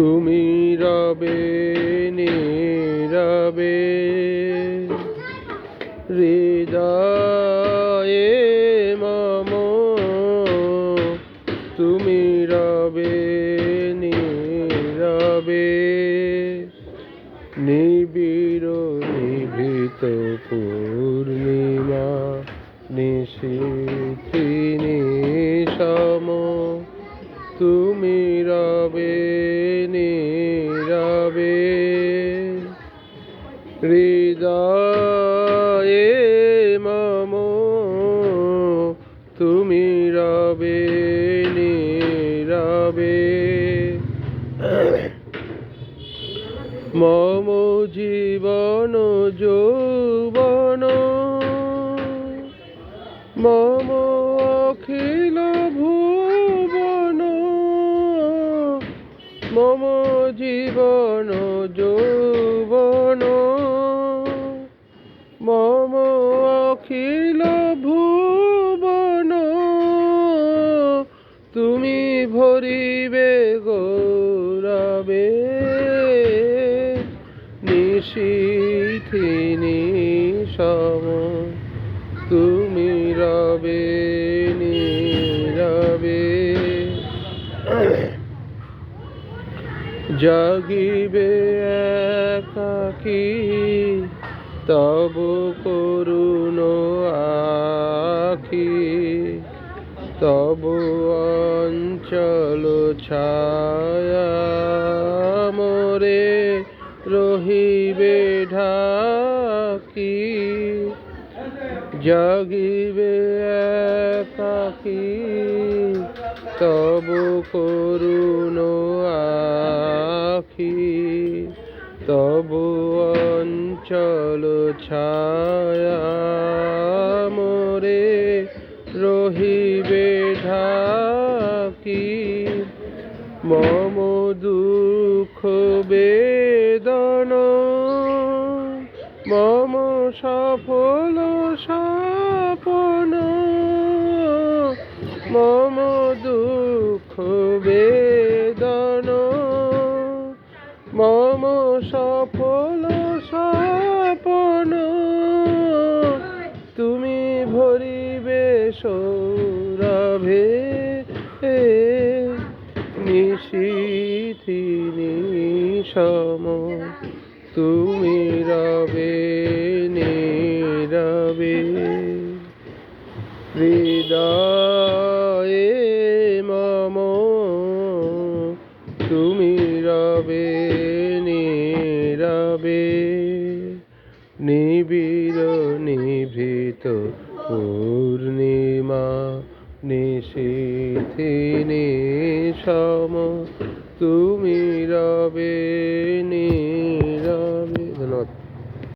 তুমি রবে নীরবে। হৃদয়ে মম তুমি রবে নীরবে। নিবিড় নিভৃত পূর্ণিমা নিশীথিনী সম তুমি হৃদয়ে মম তুমি রবে নীরবে। মম জীবন যৌবন মম অখিল ভুবন মম জীবন যৌবন। গৌরবে নিশীথিনী সম। তুমি রবে নীরবে। জাগিবে একাকী তব করুণ আখি। তব অঞ্চল ছায়া মোরে রহিবে ঢাকি, জাগিবে একাকী। তব করুণ আখি, তব অঞ্চল ছায়া মোরে রহিবে ঢাকি মম দুঃখ বেদন। মম সফল সাপন মম দুঃখ বেদন। মম সফল সাপন তুমি ভরিবে সৌরভে সম তুমি রবে নীরবে। হৃদয়ে মম তুমি রবে নীরবে। নিবিড় নিভৃত পূর্ণিমা নিষিথি নিশম তুমি রবে নী